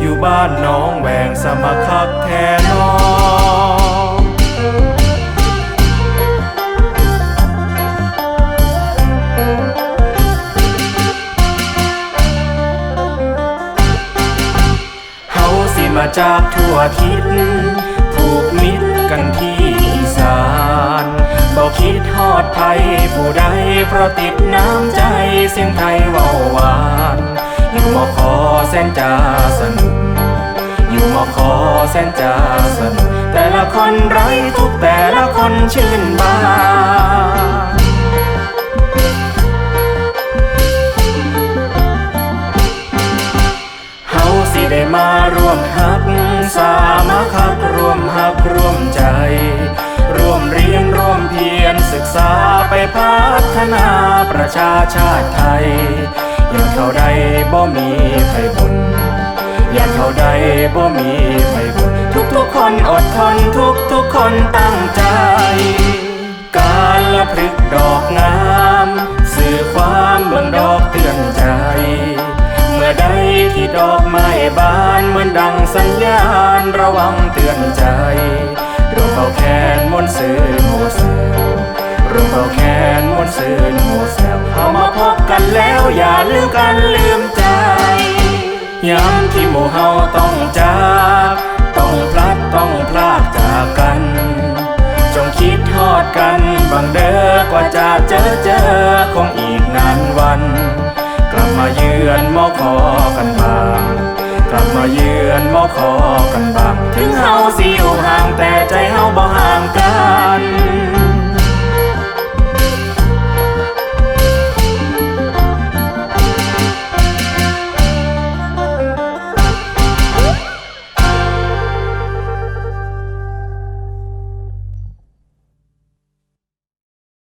อยู่บ้านน้องแหวงสมคักแท้น้อเฮาสิมาจากทั่วทิศผูกมิตรกันที่อีสานบ่คิดฮอดภัยผู้ใดเพราะติดน้ำใจเสียงไทยเว้าหวาน อยู่มอขอแสนจาสนุก อยู่มอขอแสนจาสนุก แต่ละคนไร้ทุกแต่ละคนชื่นบานเฮาสิได้มาร่วมฮัก สามัคคักร่วมฮักร่วมใจ ร่วมเรียนร่วมเพียรศึกษาไปพัฒนาประชาชาติไทย อย่างเขาใดบ่มีไผบุญอย่างเขาใดบ่มีไผบุญทุกทุกคนอดทนทุกทุกคนตั้งใจ การละพฤกษดอกงามสื่อความเบิ่งดอกเตือนใจ เมื่อใดที่ดอกไม้บานเหมือนดังสัญญาณระวังเตือนใจรวมเขาแขนมนต์สื่อโมเซลรวมเขาแขนมนต์สื่อโมเกันแล้วอย่าลืมกันลืมใจยามที่หมู่เฮาต้องจากต้องพลัดต้องพลากจากกัน จงคิดทอดกันบางเด้อกว่าจะเจอเจอคงอีกนานวัน กลับมาเยือนมอขอกันบาง กลับมาเยือนมอขอกันบาง ถึงเฮาสิ